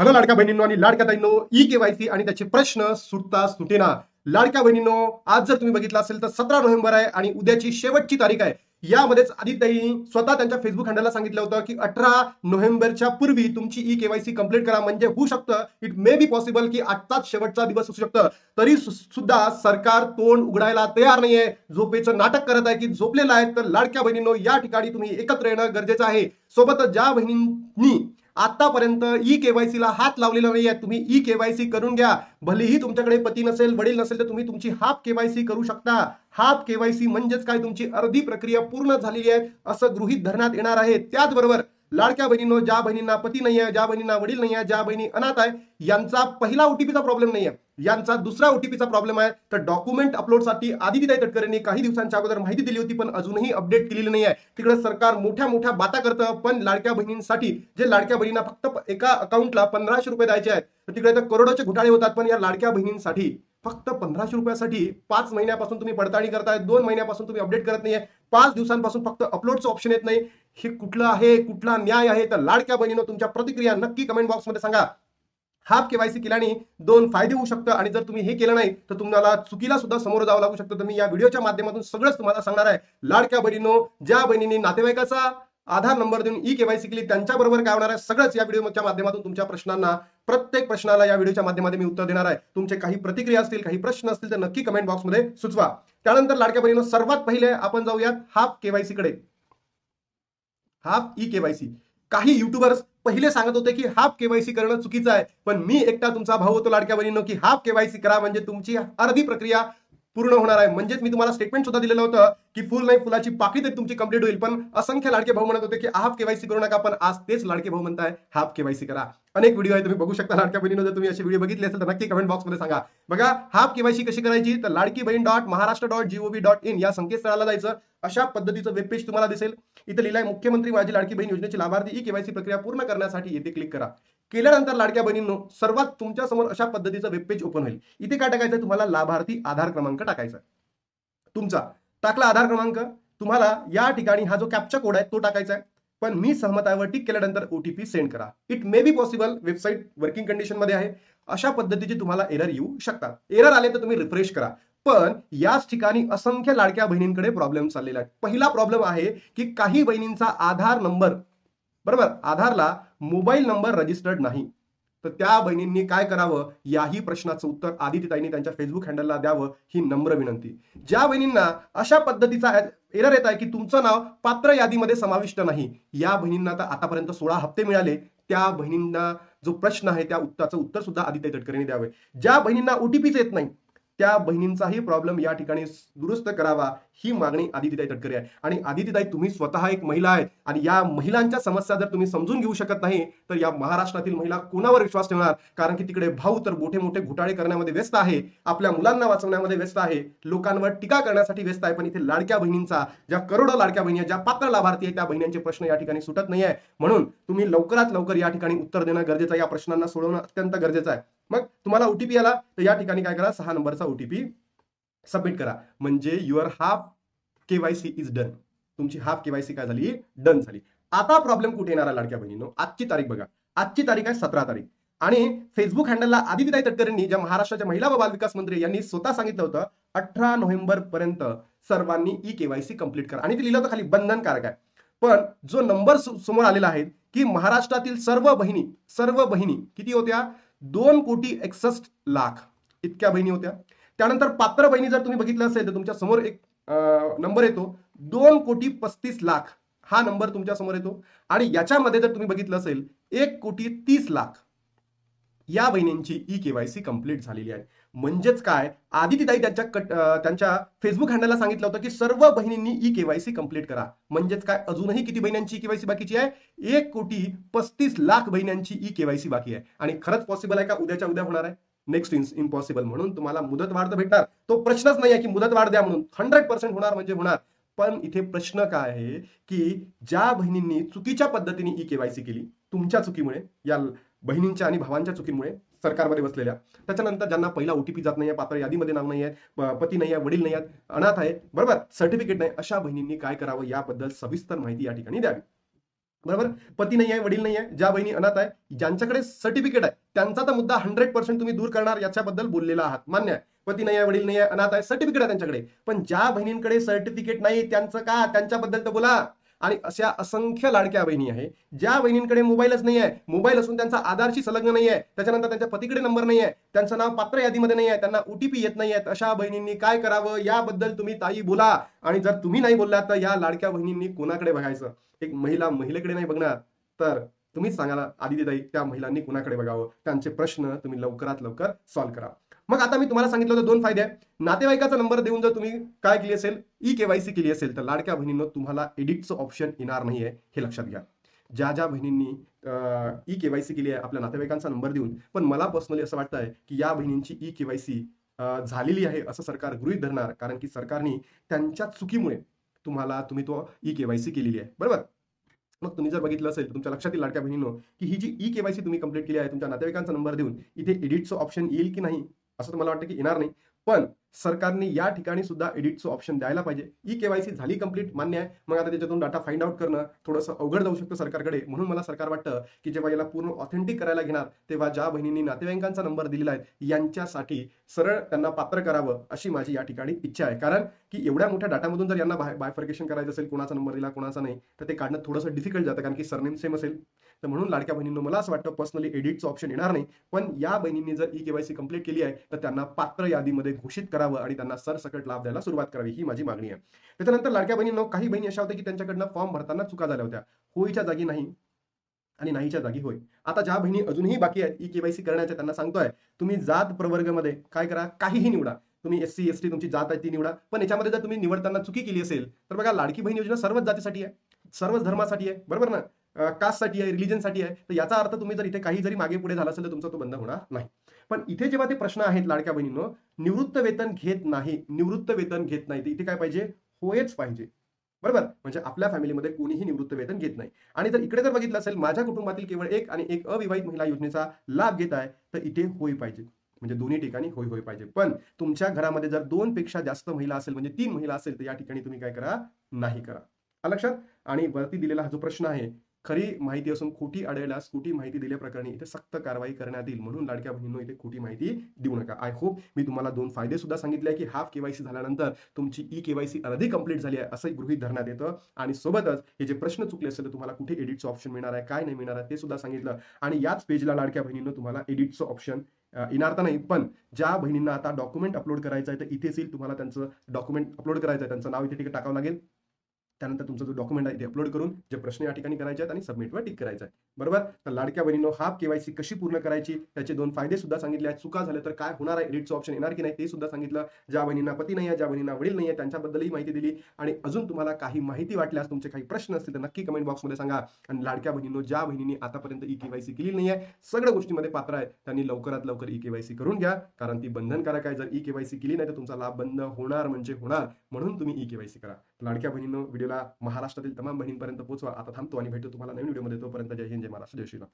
Hello लाडक्या बहिणींनो आणि लाडक्या ताईंनो ई केवायसी आणि त्याचे प्रश्न सुटता सुटेना. लाडक्या बहिणींनो आज जर तुम्ही बघितलं असेल तर सतरा नोव्हेंबर आहे आणि उद्याची शेवटची तारीख आहे. यामध्येच आदित्यही स्वतः त्यांच्या फेसबुक हँडलला सांगितलं होतं की अठरा नोव्हेंबरच्या पूर्वी तुमची ई केवायसी कंप्लीट करा म्हणजे होऊ शकतं. इट मे बी पॉसिबल की आजचाच शेवटचा दिवस असू शकतं. तरी सुद्धा सरकार तोंड उघडायला तयार नाहीये. झोपेचं नाटक करत आहे की झोपलेलं आहे तर लाडक्या बहिणींनो या ठिकाणी तुम्ही एकत्र येणं गरजेचं आहे. सोबतच ज्या बहिणींनी आतापर्यंत ई केवायसी ला हात लावलेला नाहीये. तुम्ही ई केवायसी करून घ्या. भलेही तुमच्याकडे पती नसेल वडील नसेल तर तुम्ही तुमची हाफ केवायसी करू शकता. हाफ केवायसी म्हणजेच काय? तुमची अर्धी प्रक्रिया पूर्ण झालेली आहे असं गृहीत धरण्यात येणार आहे. त्याचबरोबर लाडक्या बहिणींनो ज्या बहिणींना पती नाही आहे ज्या बहिणींना वडील नाही आहे ज्या बहिणी अनाथ आहे यांचा पहिला ओटीपीचा प्रॉब्लेम नाही आहे यांचा दुसरा ओटीपीचा प्रॉब्लेम आहे. तर डॉक्युमेंट अपलोडसाठी आदितीताई तटकरेंनी काही दिवसांच्या अगोदर माहिती दिली होती पण अजूनही अपडेट केलेली नाही आहे तिकडे सरकार मोठ्या मोठ्या बाता करतं पण लाडक्या बहिणींसाठी जे लाडक्या बहिणींना फक्त एका अकाउंटला पंधराशे रुपये द्यायचे आहेत तर तिकडे तर करोडोचे घोटाळे होतात पण या लाडक्या बहिणींसाठी फक्त पंधराशे रुपयासाठी पाच महिन्यापासून तुम्ही पडताळणी करताय दोन महिन्यापासून तुम्ही अपडेट करत नाहीये. पाच दिवसांपासून फक्त अपलोडचं ऑप्शन येत नाही. हे कुठलं आहे कुठला न्याय आहे तर लाडक्या बहिणीनं तुमच्या प्रतिक्रिया नक्की कमेंट बॉक्समध्ये सांगा. हाफ केवायसी केल्याने दोन फायदे होऊ शकतं आणि जर तुम्ही हे केलं नाही तर तुम्हाला चुकीला सुद्धा समोर जावं लागू शकतं. तर मी या व्हिडिओच्या माध्यमातून सगळंच तुम्हाला सांगणार आहे. लाडक्या बहिणीनो ज्या बहिणींनी नातेवाईकाचा आधार नंबर देऊन ई केवायसी केली त्यांच्याबरोबर काय होणार आहे? सगळंच या व्हिडिओच्या माध्यमातून तुमच्या प्रश्नांना प्रत्येक प्रश्नाला या व्हिडिओच्या माध्यमातून मी उत्तर देणार आहे. तुमचे काही प्रतिक्रिया असतील काही प्रश्न असतील तर नक्की कमेंट बॉक्समध्ये सुचवा. त्यानंतर लाडक्या बहिणीनो सर्वात पहिले आपण जाऊयात हाफ केवायसी कडे. Half e KYC. काही युट्यूबर्स पहिले सांगत होते की हाफ केवायसी करणं चुकीचं आहे. पण मी एकटा तुमचा भाऊ होतो लाडक्या बहिणीनो की हाफ केवायसी करा म्हणजे तुमची अर्धी प्रक्रिया पूर्ण होणार आहे. म्हणजेच मी तुम्हाला स्टेटमेंट सुद्धा दिलेलं होतं की फुल नाही फुलाची पाकळी तरी तुमची कंप्लीट होईल. पण असंख्य लाडके भाऊ म्हणत होते की हाफ केवायसी करू नका पण आज तेच लाडके भाऊ म्हणताय हाफ केवायसी करा. अनेक व्हिडिओ आहे तुम्ही बघू शकता लाडक्या बहिणीनं जर तुम्ही असे व्हिडिओ बघितले असेल तर नक्की कमेंट बॉक्समध्ये सांगा. बघा हाफ केवायसी कशी करायची? तर Ladki Bahin dot Maharashtra dot GOV dot in या संकेतस्थळाला जायचं. अशा पद्धतीचं वेब पेज तुम्हाला दिसेल. इथं लिहिलंय मुख्यमंत्री माझी लाडकी बहीण योजनेची लाभार्थी ई केवायसी प्रक्रिया पूर्ण करण्यासाठी येथे क्लिक करा. केल्यानंतर लाडक्या बहिणींनो सर्वात तुमच्यासमोर अशा पद्धतीचं वेब पेज ओपन होईल. इथे काय टाकायचं? तुम्हाला लाभार्थी आधार क्रमांक टाकायचा तुमचा टाकला आधार क्रमांक तुम्हाला या ठिकाणी हा जो कॅप्चा कोड आहे तो टाकायचा आहे. पण मी सहमतावर टिक केल्यानंतर ओटीपी सेंड करा. It may be possible website working कंडिशनमध्ये आहे. अशा पद्धतीचे तुम्हाला एरर येऊ शकतात. एरर आले तर तुम्ही रिफ्रेश करा. पण याच ठिकाणी असंख्य लाडक्या बहिणींकडे प्रॉब्लेम चाललेला आहे. पहिला प्रॉब्लेम आहे की काही बहिणींचा आधार नंबर बरोबर? आधारला मोबाईल नंबर रजिस्टर्ड नाही. तर त्या बहिणींनी काय करावं? याही प्रश्नाचं उत्तर आदितीताईंनी त्यांच्या फेसबुक हँडलला द्यावं ही नम्र विनंती. ज्या बहिणींना अशा पद्धतीचा एरर येत आहे की तुमचं नाव पात्र यादीमध्ये समाविष्ट नाही या बहिणींना तर आतापर्यंत सोळा हप्ते मिळाले. त्या बहिणींना जो प्रश्न आहे त्या उत्तराचं उत्तर सुद्धा आदित्य तटकरेंनी द्यावे. ज्या बहिणींना ओटीपीच येत नाही त्या बहिणींचाही प्रॉब्लेम या ठिकाणी दुरुस्त करावा ही मागणी आदितीताई तटकरे आहे. आणि आदितीताई तुम्ही स्वतः एक महिला आहे आणि या महिलांच्या समस्या जर तुम्ही समजून घेऊ शकत नाही तर या महाराष्ट्रातील महिला कोणावर विश्वास ठेवणार? कारण की तिकडे भाऊ तर मोठे मोठे घोटाळे करण्यामध्ये व्यस्त आहे आपल्या मुलांना वाचवण्यामध्ये व्यस्त आहे लोकांवर टीका करण्यासाठी व्यस्त आहे पण इथे लाडक्या बहिणींचा ज्या करोडो लाडक्या बहिणी ज्या पात्र लाभार्थी आहे त्या बहिणींचे प्रश्न या ठिकाणी सुटत नाही आहे म्हणून तुम्ही लवकरात लवकर या ठिकाणी उत्तर देणं गरजेचं आहे. या प्रश्नांना सोडवणं अत्यंत गरजेचं आहे. मग तुम्हाला ओटीपी आला तर या ठिकाणी काय करा सहा नंबरचा ओटीपी सबमिट करा. म्हणजे your half KYC is done तुमची हाफ केवायसी काय झाली? डन झाली. आता प्रॉब्लेम कुठे येणार आहे लाडक्या बहिणीनो? आजची तारीख बघा. आजची तारीख आहे सतरा तारीख. आणि फेसबुक हँडलला आदितीताई तटकरेंनी ज्या महाराष्ट्राच्या महिला व बालविकास मंत्री यांनी स्वतः सांगितलं होतं अठरा नोव्हेंबर पर्यंत सर्वांनी ई केवायसी कंप्लीट करा. आणि ते लिहिलं होतं खाली बंधनकारक आहे. पण जो नंबर समोर आलेला आहे की महाराष्ट्रातील सर्व बहिणी सर्व बहिणी किती होत्या? दोन कोटी एकसष्ट लाख इतक्या बहिणी होत्या. त्यानंतर पात्र बहिणी जर तुम्ही बघितलं असेल तर तुमच्यासमोर एक नंबर येतो. दोन कोटी पस्तीस लाख हा नंबर तुमच्यासमोर येतो. आणि याच्यामध्ये जर तुम्ही बघितलं असेल एक कोटी तीस लाख. या बहिणींची ई केवायसी कंप्लीट झालेली आहे. म्हणजेच काय? आदितीताई त्यांच्या कट त्यांच्या फेसबुक हँडलला सांगितलं होतं की सर्व बहिणींनी ई केवायसी कंप्लीट करा. म्हणजेच काय? अजूनही किती बहिणींची केवायसी बाकीची आहे? एक कोटी पस्तीस लाख बहिण्यांची ई केवायसी बाकी आहे. आणि खरंच पॉसिबल आहे का? उद्याच्या उद्या होणार आहे? नेक्स्ट इम्पॉसिबल म्हणून तुम्हाला मुदत वाढ तर भेटणार. तो प्रश्नच नाही आहे की मुदत वाढ द्या म्हणून. हंड्रेड पर्सेंट होणार म्हणजे होणार. पण इथे प्रश्न काय आहे की ज्या बहिणींनी चुकीच्या पद्धतीने ई केवायसी केली तुमच्या चुकीमुळे या बहिणींच्या आणि भावांच्या चुकीमुळे सरकारमध्ये बसलेल्या. त्याच्यानंतर ज्यांना पहिला ओटीपी जात नाही आहे पात्र यादीमध्ये नाव नाही आहे पती नाही आहे वडील नाही आहेत अनाथ आहे बरोबर? सर्टिफिकेट नाही. अशा बहिणींनी काय करावं याबद्दल सविस्तर माहिती या ठिकाणी द्यावी. बरोबर? पती नाही आहे वडील नाही आहे ज्या बहिणी अनाथ आहे ज्यांच्याकडे सर्टिफिकेट आहे त्यांचा तर मुद्दा हंड्रेड पर्सेंट तुम्ही दूर करणार याच्याबद्दल बोललेला आहात. मान्य आहे. पती नाही आहे वडील नाही आहे अनाथ आहे सर्टिफिकेट आहे त्यांच्याकडे. पण ज्या बहिणींकडे सर्टिफिकेट नाही त्यांचं का? त्यांच्याबद्दल तर बोला. आणि अशा असंख्य लाडक्या बहिणी आहे. ज्या बहिणींकडे मोबाईलच नाही आहे मोबाईल असून त्यांचा आधारशी संलग्न नाही आहे त्याच्यानंतर त्यांच्या पतीकडे नंबर नाही आहे त्यांचं नाव पात्र यादीमध्ये नाही आहे त्यांना ओटीपी येत नाही आहेत अशा बहिणींनी काय करावं? याबद्दल तुम्ही ताई बोला. आणि जर तुम्ही नाही बोललात तर या लाडक्या बहिणींनी कोणाकडे बघायचं? एक महिला महिलेकडे नाही बघणार. तर तुम्हीच सांगा आदितीताई त्या महिलांनी कुणाकडे बघावं? त्यांचे प्रश्न तुम्ही लवकरात लवकर सॉल्व्ह करा. मग आता मी तुम्हाला सांगितलं होतं दोन फायदे आहे नातेवाईकाचा नंबर देऊन जर तुम्ही काय केली असेल ई केवायसी केली असेल तर लाडक्या बहिणींना तुम्हाला एडिटचं ऑप्शन येणार नाहीये हे लक्षात घ्या. ज्या ज्या बहिणींनी ई केवायसी केली आहे आपल्या नातेवाईकांचा नंबर देऊन पण मला पर्सनली असं वाटतं आहे की या बहिणींची ई केवायसी झालेली आहे असं सरकार गृहीत धरणार कारण की सरकारने त्यांच्या चुकीमुळे तुम्हाला तुम्ही तो ई केवायसी केलेली आहे. बरोबर? मग तुम्ही जर बघितलं असेल तर तुमच्या लक्षात येईल लाडक्या बहिणीनो की ही जी ई केवायसी तुम्ही कंप्लीट केली आहे तुमच्या नातेवाईकांचा नंबर देऊन इथे एडिटचं ऑप्शन येईल की नाही? असं तर मला वाटतं की येणार नाही. पण सरकारने या ठिकाणी सुद्धा एडिटचं ऑप्शन द्यायला पाहिजे. ई केवायसी झाली कंप्लीट मान्य आहे. मग आता त्याच्यातून डाटा फाइंड आउट करणं थोडंसं अवघड जाऊ शकतं सरकारकडे. म्हणून मला सरकार वाटतं की जेव्हा याला पूर्ण ऑथेंटिक करायला घेणार तेव्हा ज्या बहिणींनी नातेवाईकांचा नंबर दिलेला आहे यांच्यासाठी सरळ त्यांना पात्र करावं अशी माझी या ठिकाणी इच्छा आहे. कारण की एवढ्या मोठ्या डाटामधून जर यांना बायफर्केशन करायचं असेल कोणाचा नंबर दिला कोणाचा नाही तर ते काढणं थोडंसं डिफिकल्ट जातं कारण की सरनेम सेम असेल. तर म्हणून लाडक्या बहिणींना मला असं वाटतं पर्सनली एडिटचं ऑप्शन येणार नाही. पण या बहिणींनी जर ई केवायसी कंप्लीट केली आहे तर त्यांना पात्र यादीमध्ये घोषित करावं आणि त्यांना सरसकट लाभ द्यायला सुरुवात करावी ही माझी मागणी आहे. त्याच्यानंतर लाडक्या बहिणींनो काही बहिणी अशा होत्या की त्यांच्याकडनं फॉर्म भरताना चुका झाल्या होत्या. होईच्या जागी नाही आणि नाहीच्या जागी होय. आता ज्या बहिणी अजूनही बाकी आहेत ई केवायसी करण्याच्या त्यांना सांगतोय तुम्ही जात प्रवर्गमध्ये काय करा काहीही निवडा. तुम्ही एस सी एस टी तुमची जात आहे ती निवडा. पण याच्यामध्ये जर तुम्ही निवडताना चुकी केली असेल तर बघा लाडकी बहीण योजना सर्वच जातीसाठी आहे सर्वच धर्मासाठी आहे बरोबर ना? कास्टसाठी आहे रिलिजनसाठी आहे तर याचा अर्थ तुम्ही जर इथे काही जरी मागे पुढे झाला असेल तर तुमचा तो बंद होणार नाही. पण इथे जेव्हा ते प्रश्न आहेत लाडक्या बहिणींनो निवृत्त वेतन घेत नाही निवृत्त वेतन घेत नाही तर इथे काय पाहिजे? होयच पाहिजे. बरोबर? म्हणजे आपल्या फॅमिलीमध्ये कोणीही निवृत्त वेतन घेत नाही. आणि जर इकडे जर बघितलं असेल माझ्या कुटुंबातील केवळ एक आणि एक अविवाहित महिला योजनेचा लाभ घेत आहे तर इथे होय पाहिजे. म्हणजे दोन्ही ठिकाणी होय होय पाहिजे. पण तुमच्या घरामध्ये जर दोन पेक्षा जास्त महिला असेल म्हणजे तीन महिला असेल तर या ठिकाणी तुम्ही काय करा? नाही करा. लक्षात? आणि वरती दिलेला हा जो प्रश्न आहे खरी माहिती असून खोटी आढळल्यास खोटी माहिती दिल्याप्रकरणी इथे सक्त कारवाई करण्यात येईल म्हणून लाडक्या बहिणींनो इथे खोटी माहिती देऊ नका. आय होप मी तुम्हाला दोन फायदे सुद्धा सांगितले की हाफ केवायसी झाल्यानंतर तुमची ई केवायसी अर्धी कंप्लीट झाली आहे असंही गृहित धरण्यात येतं. आणि सोबतच हे जे प्रश्न चुकले असेल तर तुम्हाला कुठे एडिटचं ऑप्शन मिळणार आहे काय नाही मिळणार आहे ते सुद्धा सांगितलं. आणि याच पेजला लाडक्या बहिणींनो तुम्हाला एडिटचं ऑप्शन येणार तर नाही पण ज्या बहिणींना आता डॉक्युमेंट अपलोड करायचं आहे तर इथेच येईल. तुम्हाला त्यांचं डॉक्युमेंट अपलोड करायचं आहे त्यांचं नाव इथे टाकावं लागेल. त्यानंतर तुमचा जो डॉक्युमेंट आहे ते अपलोड करून जे प्रश्न या ठिकाणी करायचे आहेत आणि सबमिटवर टिक करायचं आहे. बरोबर? तर लाडक्या बहिणीनो हा केवायसी कशी पूर्ण करायची? त्याचे दोन फायदे सुद्धा सांगितले आहेत. चुका झाले तर काय होणार आहे? एडिटचं ऑप्शन येणार की नाही? ते सुद्धा सांगितलं. ज्या बहिणींना पती नाही आहे ज्या बहिणींना वडील नाही आहे त्यांच्याबद्दलही माहिती दिली. आणि अजून तुम्हाला काही माहिती वाटल्यास तुमचे काही प्रश्न असतील तर नक्की कमेंट बॉक्समध्ये सांगा. आणि लाडक्या बहिणींनो ज्या बहिणींनी आतापर्यंत ई केवायसी केली नाही आहे सगळ्या गोष्टीमध्ये पात्र आहे. त्यांनी लवकरात लवकर ई केवायसी करून घ्या. कारण ती बंधनकारक आहे. जर ई केवायसी केली नाही तर तुमचा लाभ बंद होणार म्हणजे होणार. म्हणून तुम्ही ई केवायसी करा. लाडक्या बहिणींनो व्हिडिओला महाराष्ट्रातील तमाम बहिणींपर्यंत पोहोचवा. आता थांबतो आणि भेटतो तुम्हाला नवीन व्हिडिओमध्ये. तोपर्यंत जय हिंद जय महाराष्ट्र जय श्रीराम.